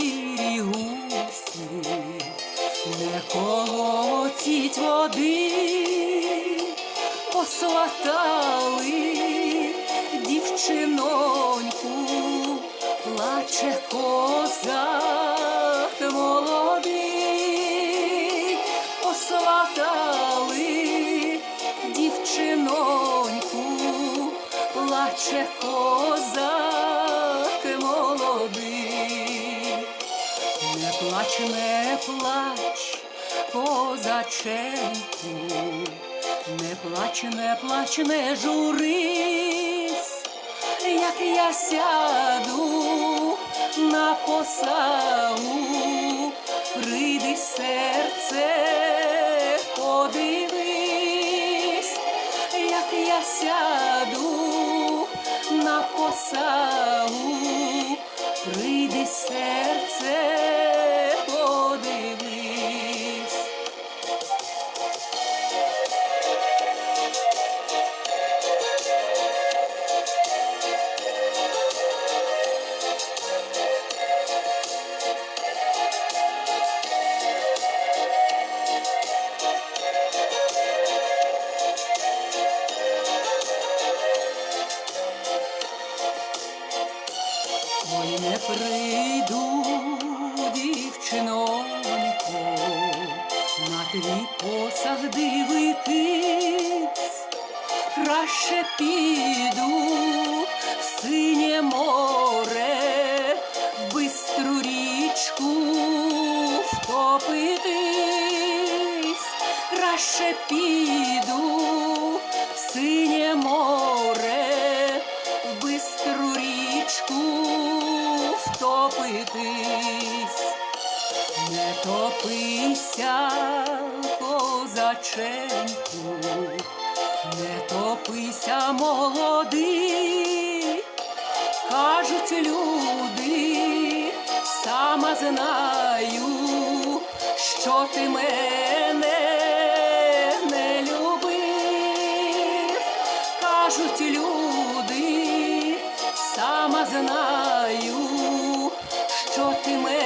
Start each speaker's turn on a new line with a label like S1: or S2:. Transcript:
S1: сірі густі, не колотіть води, посватали дівчиноньку, плаче коза молодий, посватали дівчиноньку, плаче козак. Плач, не плач, козаченьку, не плач, не плач, не журись, як я сяду на посагу, прийди серце, подивись, як я сяду на посагу, прийди серце, прийду, дівчинонько, на твій посаг дивитись, краще піду в синє море, в бистру річку втопитись, краще піду в синє море, топись, не топися, козаченьку, не топися молодий, кажуть люди, сама знаю, що ти мене не любив, кажуть люди. Сама знаю що ти мене.